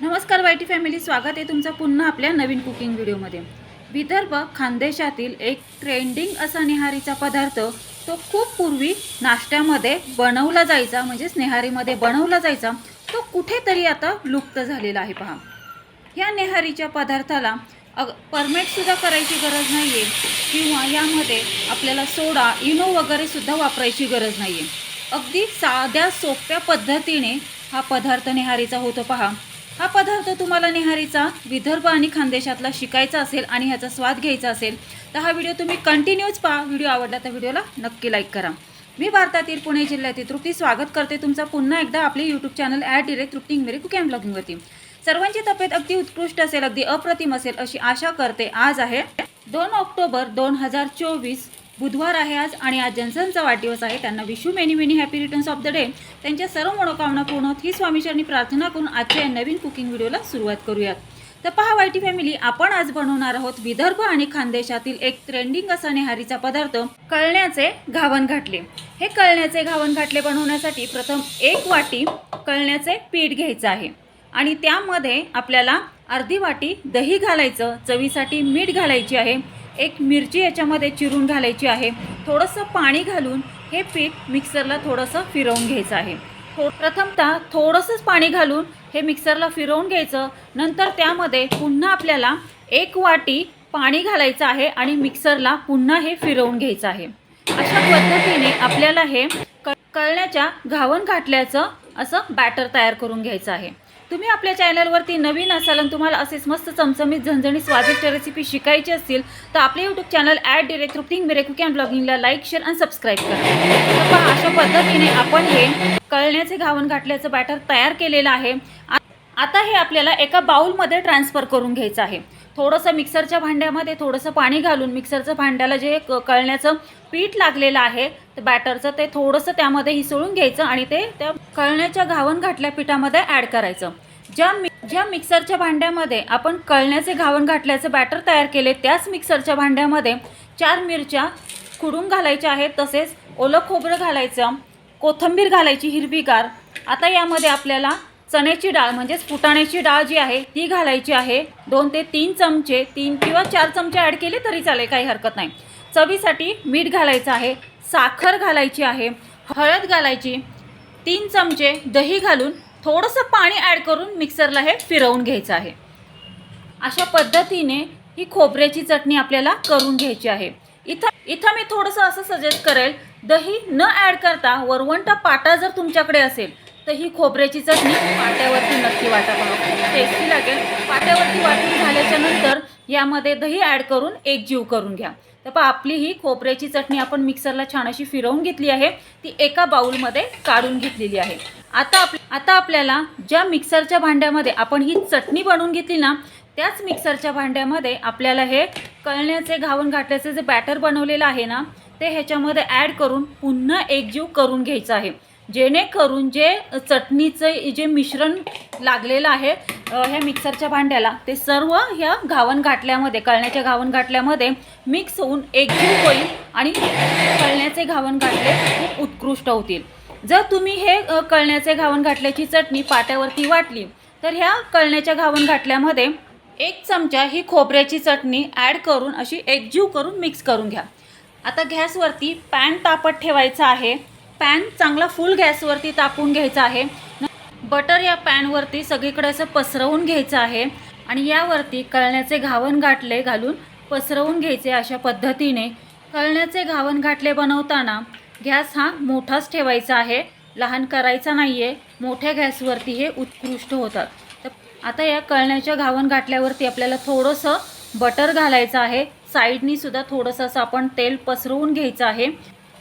नमस्कार YT family स्वागत आहे तुमचं पुन्हा आपल्या नवीन कुकिंग व्हिडिओमध्ये. विदर्भ खानदेशातील एक ट्रेंडिंग असा निहारीचा पदार्थ तो खूप पूर्वी नाश्त्यामध्ये बनवला जायचा म्हणजेच नेहारीमध्ये बनवला जायचा तो कुठेतरी आता लुप्त झालेला आहे पहा. या नेहारीच्या पदार्थाला अग परमेटसुद्धा करायची गरज नाही आहे किंवा यामध्ये आपल्याला सोडा इनो वगैरेसुद्धा वापरायची गरज नाही आहे अगदी साध्या सोप्या पद्धतीने हा पदार्थ नेहारीचा होतो पहा. हा पदार्थ तुम्हाला निहारीचा विदर्भ आणि खानदेशातला शिकायचा असेल आणि ह्याचा स्वाद घ्यायचा असेल तर हा व्हिडिओ तुम्ही कंटिन्यूच पहा. व्हिडिओ आवडला तर व्हिडिओला नक्की लाईक करा. मी भारतातील पुणे जिल्ह्यातील तृप्ती स्वागत करते तुमचा पुन्हा एकदा आपले YouTube channel ad direct Trupti इंगमेरी cook and ब्लॉगिंगवरती सर्वांची तब्येत अगदी उत्कृष्ट असेल अगदी अप्रतिम असेल अशी आशा करते. आज आहे दोन ऑक्टोबर दोन हजार चोवीस बुधवार आहे आज आणि आज जनसनचा वाढदिवस आहे. त्यांना wish you many many happy returns of the day. त्यांच्या सर्व मनोकामना पूर्ण होत. ही स्वामीचरणी प्रार्थना करून आजच्या या नवीन कुकिंग व्हिडिओला सुरुवात करूयात. तर पहा वायटी फॅमिली आपण आज बनवणार आहोत विदर्भ आणि खानदेशातील एक ट्रेंडिंग असा नेहारीचा पदार्थ कळण्याचे घावन घाटले. हे कळण्याचे घावन घाटले बनवण्यासाठी प्रथम एक वाटी कळण्याचे पीठ घ्यायचं आहे. आणि त्यामध्ये आपल्याला अर्धी वाटी दही घालायचं चवीसाठी मीठ घालायची आहे. एक मिरची याच्यामध्ये चिरून घालायची आहे. थोडंसं पाणी घालून हे पीठ मिक्सरला थोडंसं फिरवून घ्यायचं आहे. थो प्रथमतः थोडंसंच पाणी घालून हे मिक्सरला फिरवून घ्यायचं. नंतर त्यामध्ये पुन्हा आपल्याला एक वाटी पाणी घालायचं आहे आणि मिक्सरला पुन्हा हे फिरवून घ्यायचं आहे. अशा पद्धतीने आपल्याला हे क कळण्याच्या घावन घाटल्याचं असं बॅटर तयार करून घ्यायचं आहे. तुम्ही आपल्या चॅनलवरती नवीन असाल आणि तुम्हाला असेच मस्त चमचमीत झणझणीत स्वादिष्ट रेसिपी शिकायची असतील तर आपले यूट्यूब चॅनल ॲड डिरेक्ट रुपिंग मिरेक कुकिंग अँड ब्लॉगिंगला लाईक शेअर आणि सबस्क्राईब करा. तर पहा अशा पद्धतीने आपण हे कळण्याचे घावन घाटल्याचं बॅटर तयार केलेलं आहे. आ- आता हे आपल्याला एका बाउलमध्ये ट्रान्सफर करून घ्यायचं आहे. थोडंसं मिक्सरच्या भांड्यामध्ये थोडंसं पाणी घालून मिक्सरचं भांड्याला जे क- कळण्याचं पीठ लागलेलं आहे ते बॅटरचं ते थोडंसं त्यामध्ये हिसळून घ्यायचं आणि ते त्या कळण्याच्या घावन घाटल्या पिठामध्ये ॲड करायचं. ज्या मि ज्या मिक्सरच्या भांड्यामध्ये आपण कळण्याचे घावन घाटल्याचं बॅटर तयार केले त्याच मिक्सरच्या भांड्यामध्ये चार मिरच्या खुडून घालायच्या आहेत. तसेच ओलं खोबरं घालायचं कोथिंबीर घालायची हिरवीगार. आता यामध्ये आपल्याला चण्याची डाळ म्हणजेच फुटाण्याची डाळ जी आहे ती घालायची आहे. दोन ते तीन चमचे तीन किंवा चार चमचे ॲड केले तरी चालेल काही हरकत नाही. चवीसाठी मीठ घालायचं आहे साखर घालायची आहे हळद घालायची तीन चमचे दही घालून थोडंसं पाणी ॲड करून मिक्सरला हे फिरवून घ्यायचं आहे. अशा पद्धतीने ही खोबऱ्याची चटणी आपल्याला करून घ्यायची आहे. इथं इथं मी थोडंसं असं सजेस्ट करेल दही न ॲड करता वरवंटा पाटा जर तुमच्याकडे असेल तर ही खोबऱ्याची चटणी पाट्यावरती नक्की वाटा बघा टेस्टी लागेल. पाट्यावरती वाटून झाल्याच्यानंतर यामध्ये दही ॲड करून एक जीव करून घ्या. तर पहा आपली ही खोबऱ्याची चटणी आपण मिक्सरला छान अशी फिरवून घेतली आहे. ती एका बाऊलमध्ये काढून घेतलेली आहे. आता आप आता आपल्याला ज्या मिक्सरच्या भांड्यामध्ये आपण ही चटणी बनवून घेतली ना त्याच मिक्सरच्या भांड्यामध्ये आपल्याला हे कळण्याचे घावन घाटल्याचे जे बॅटर बनवलेलं आहे ना ते ह्याच्यामध्ये ॲड करून पुन्हा एकजीव करून घ्यायचं आहे. जेणेकरून जे चटणीचं जे मिश्रण लागलेलं आहे ह्या मिक्सरच्या भांड्याला ते सर्व ह्या घावन घाटल्यामध्ये कळण्याच्या घावन घाटल्यामध्ये मिक्स होऊन एकजीव होईल आणि कळण्याचे घावन घाटले खूप उत्कृष्ट होतील. जर तुम्ही हे कळण्याचे घावन घाटल्याची चटणी पाट्यावरती वाटली तर ह्या कळण्याच्या घावन घाटल्यामध्ये एक चमचा ही खोबऱ्याची चटणी ॲड करून अशी एकजीव करून मिक्स करून घ्या. आता गॅसवरती पॅन तापत ठेवायचा आहे. पॅन चांगला फुल गॅसवरती तापून घ्यायचा आहे. बटर या पॅनवरती सगळीकडे असं पसरवून घ्यायचं आहे आणि यावरती कळण्याचे घावन गाठले घालून पसरवून घ्यायचे अशा पद्धतीने. कळण्याचे घावन घाटले बनवताना गॅस हा मोठाच ठेवायचा आहे. लहान करायचा नाही आहे मोठ्या गॅसवरती हे उत्कृष्ट होतात. तर आता या कळण्याच्या घावन घाटल्यावरती आपल्याला थोडंसं बटर घालायचं आहे. साईडनीसुद्धा थोडंसं असं आपण तेल पसरवून घ्यायचं आहे.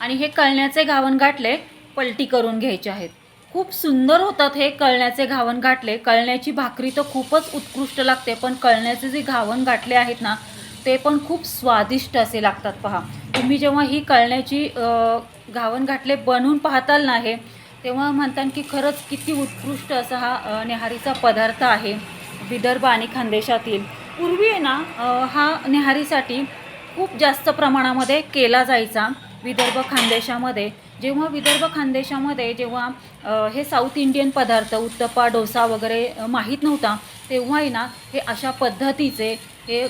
आणि हे कळण्याचे घावन गाठले पलटी करून घ्यायचे आहेत. खूप सुंदर होतात हे कळण्याचे घावन गाठले कळण्याची भाकरी तर खूपच उत्कृष्ट लागते पण कळण्याचे जे घावन गाठले आहेत ना ते पण खूप स्वादिष्ट असे लागतात पहा. तुम्ही जेव्हा ही कळण्याची अ, घावन गाठले बनवून पाहताल ना हे तेव्हा म्हणतात की खरंच किती उत्कृष्ट असा हा नेहारीचा पदार्थ आहे. विदर्भ आणि खानदेशातील. पूर्वी आहे ना हा नेहारीसाठी खूप जास्त प्रमाणामध्ये केला जायचा. विदर्भ खानदेशामध्ये. जेव्हा विदर्भ खानदेशामध्ये जेव्हा हे साऊथ इंडियन पदार्थ उत्तप्पा डोसा वगैरे माहीत नव्हता तेव्हाही ना हे अशा पद्धतीचे हे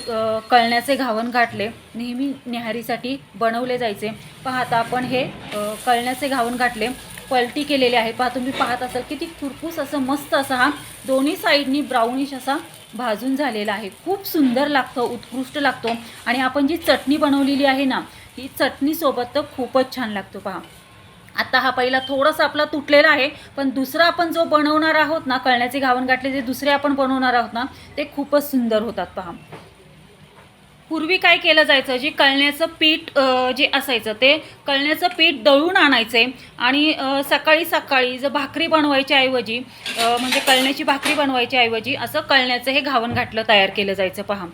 कळण्याचे घावन घाटले नेहमी न्याहारीसाठी बनवले जायचे. पाहता आपण हे कळण्याचे घावन घाटले पलटी केलेले आहे. पहा तुम्ही पाहत असाल किती खुरपूस असं मस्त असा हा दोन्ही साईडनी ब्राउनिश असा भाजून झालेला आहे. खूप सुंदर लागतो उत्कृष्ट लागतो. आणि आपण जी चटणी बनवलेली आहे ना ही चटणीसोबत तर खूपच छान लागतो पहा. आता हा पहिला थोडासा आपला तुटलेला आहे पण दुसरा आपण जो बनवणार आहोत ना कळण्याचे घावन गाठले जे दुसरे आपण बनवणार आहोत ना ते खूपच सुंदर होतात पहा. पूर्वी काय केलं जायचं? जे कळण्याचं पीठ जे असायचं ते कळण्याचं पीठ दळून आणायचे आणि सकाळी सकाळी जर भाकरी बनवायच्या ऐवजी म्हणजे कळण्याची भाकरी बनवायच्या ऐवजी असं कळण्याचं हे घावन घाटलं तयार केलं जायचं. पहा.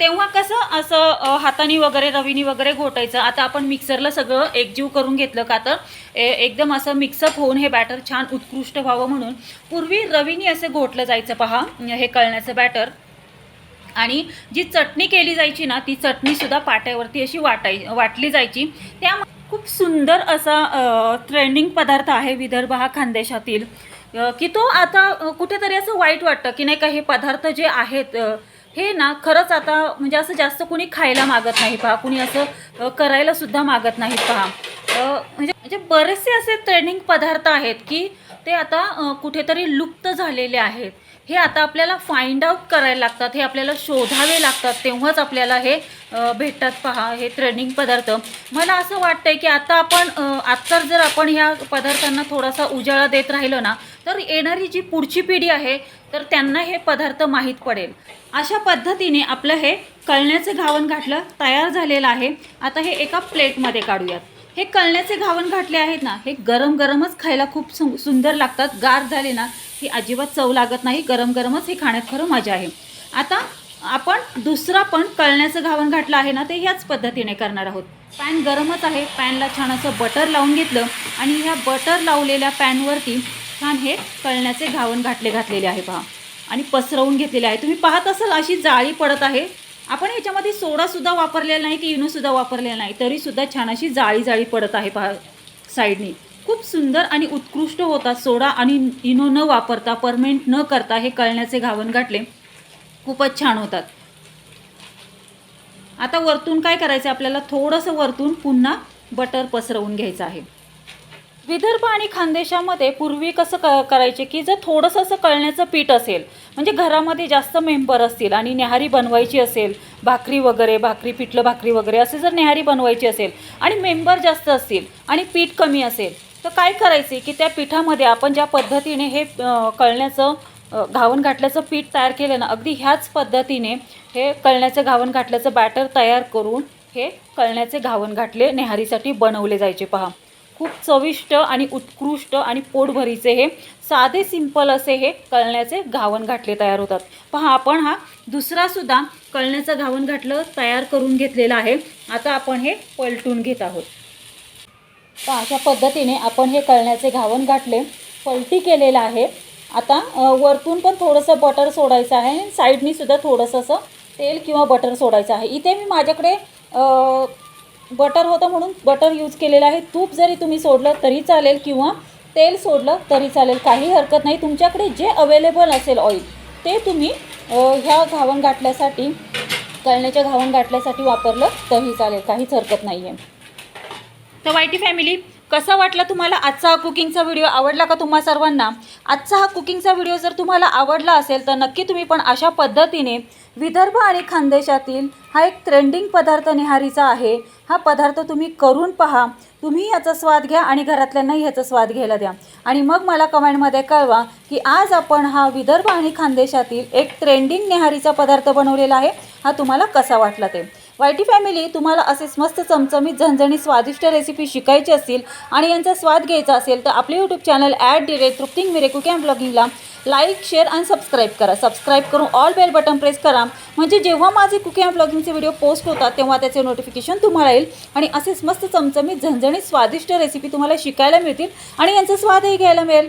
तेव्हा कसं असं हातानी हाताने वगैरे रवीनी वगैरे घोटायचं. आता आपण मिक्सरला सगळं एकजीव करून घेतलं का तर ए एकदम असं मिक्सअप होऊन हे बॅटर छान उत्कृष्ट व्हावं म्हणून पूर्वी रवीनी असं घोटलं जायचं. पहा हे कळण्याचं बॅटर. आणि जी चटणी केली जायची ना ती चटणीसुद्धा पाट्यावरती अशी वाटाय वाटली जायची. त्या खूप सुंदर असा ट्रेंडिंग पदार्थ आहे विदर्भ हा खानदेशातील. की तो आता कुठेतरी असं वाईट वाटतं की नाही का हे पदार्थ जे आहेत हे ना खरंच आता म्हणजे असं जास्त कुणी खायला मागत नाही पहा. कुणी असं करायलासुद्धा करायला सुद्धा मागत नाही पहा. म्हणजे म्हणजे बरेचसे असे ट्रेंडिंग पदार्थ आहेत की ते आता कुठेतरी लुप्त झालेले आहेत. हे आता आपल्याला फाइंड आउट करायला लागतात हे आपल्याला शोधावे लागतात. तेव्हाच आपल्याला हे भेटतात. पहा हे ट्रेनिंग पदार्थ. मला असं वाटतंय की आता आपण आत्ता जर आपण ह्या पदार्थांना थोडासा उजाळा देत राहिलो ना तर येणारी जी पुढची पिढी आहे तर त्यांना हे पदार्थ माहीत पडेल. अशा पद्धतीने आपलं हे कळण्याचं घावन घाटलं तयार झालेलं आहे. आता हे एका प्लेटमध्ये काढूयात. हे कळण्याचे घावन घातले आहेत ना हे गरम गरमच खायला खूप सु सुंदर लागतात. गार झाले ना की अजिबात चव लागत नाही. गरम गरमच हे खाण्यात खरं मजा आहे. आता आपण दुसरा पण कळण्याचं घावन घातलं आहे ना ते ह्याच पद्धतीने करणार आहोत. पॅन गरमच आहे. पॅनला छान असं बटर लावून घेतलं आणि ह्या बटर लावलेल्या पॅनवरती छान हे कळण्याचे घावन घातले घातलेले आहे पहा. आणि पसरवून घेतलेले आहे. तुम्ही पाहत असाल अशी जाळी पडत आहे. आपण याच्यामध्ये सोडासुद्धा वापरलेला नाही की इनोसुद्धा वापरलेला नाही तरीसुद्धा छान अशी जाळी जाळी पडत आहे पहा साईडने. खूप सुंदर आणि उत्कृष्ट होतात सोडा आणि इनो न वापरता परमेंट न करता हे कळण्याचे घावन घातले. खूपच छान होतात. आता वरतून काय करायचं आपल्याला? थोडंसं वरतून पुन्हा बटर पसरवून घ्यायचं आहे. विदर्भ आणि खानदेशामध्ये पूर्वी कसं क करायचे की जर थोडंसं असं कळण्याचं पीठ असेल म्हणजे घरामध्ये जास्त मेंबर असतील आणि न्याहारी बनवायची असेल भाकरी वगैरे भाकरी पिठलं भाकरी वगैरे असे जर न्याहारी बनवायची असेल आणि मेंबर जास्त असतील आणि पीठ कमी असेल तर काय करायचे की त्या पिठामध्ये आपण ज्या पद्धतीने हे कळण्याचं घावन घाटल्याचं पीठ तयार केलं ना अगदी ह्याच पद्धतीने हे कळण्याचं घावन घाटल्याचं बॅटर तयार करून हे कळण्याचे घावन घाटले नेहारीसाठी बनवले जायचे. पहा खूप चविष्ट आणि उत्कृष्ट आणि पोटभरीचे हे साधे सिंपल असे हे कळण्याचे घावन घाटले तयार होतात. पहा आपण हा दुसरासुद्धा कळण्याचं घावन घाटलं तयार करून घेतलेलं आहे. आता आपण हे पलटून घेत आहोत. तर अशा पद्धतीने आपण हे कळण्याचे घावन घाटले पलटी केलेलं आहे. आता वरतून पण थोडंसं बटर सोडायचं आहे आणि साईडनी सुद्धा थोडंसं असं तेल किंवा बटर सोडायचं आहे. इथे मी माझ्याकडे बटर होतं म्हणून बटर यूज केलेलं आहे. तूप जरी तुम्ही सोडलं तरी चालेल किंवा तेल सोडलं तरी चालेल. काही हरकत नाही. तुमच्याकडे जे अवेलेबल असेल ऑइल ते तुम्ही ह्या घावण गाठल्यासाठी कळण्याच्या घावन गाठल्यासाठी वापरलं तरी चालेल. काहीच हरकत नाही आहे तर वायटी फॅमिली कसा वाटला तुम्हाला आजचा हा कुकिंगचा व्हिडिओ? आवडला का तुम्हा सर्वांना? आजचा हा कुकिंगचा व्हिडिओ जर तुम्हाला आवडला असेल तर नक्की तुम्ही पण अशा पद्धतीने विदर्भ आणि खानदेशातील हा एक ट्रेंडिंग पदार्थ निहारीचा आहे. हा पदार्थ तुम्ही करून पहा. तुम्ही याचा स्वाद घ्या आणि घरातल्यांनाही ह्याचा स्वाद घ्यायला द्या. आणि मग मला कमेंटमध्ये कळवा की आज आपण हा विदर्भ आणि खानदेशातील एक ट्रेंडिंग निहारीचा पदार्थ बनवलेला आहे. हा तुम्हाला कसा वाटला ते? वायटी फॅमिली तुम्हाला असेच मस्त चमचमीत झणझणीत स्वादिष्ट रेसिपी शिकायची असतील आणि यांचा स्वाद घ्यायचा असेल तर आपले यूट्यूब चॅनल ॲट डिरेक्ट तृप्तिंग मिरे कुकिंग ब्लॉगिंगला लाईक शेअर आणि सबस्क्राईब करा. सबस्क्राईब करून ऑल बेल बटन प्रेस करा. म्हणजे जेव्हा माझे कुकिंग अँड ब्लॉगिंगचे व्हिडिओ पोस्ट होतात तेव्हा त्याचे नोटिफिकेशन तुम्हाला येईल आणि असेच मस्त चमचमीत झणझणीत स्वादिष्ट रेसिपी तुम्हाला शिकायला मिळतील आणि यांचा स्वादही घ्यायला मिळेल.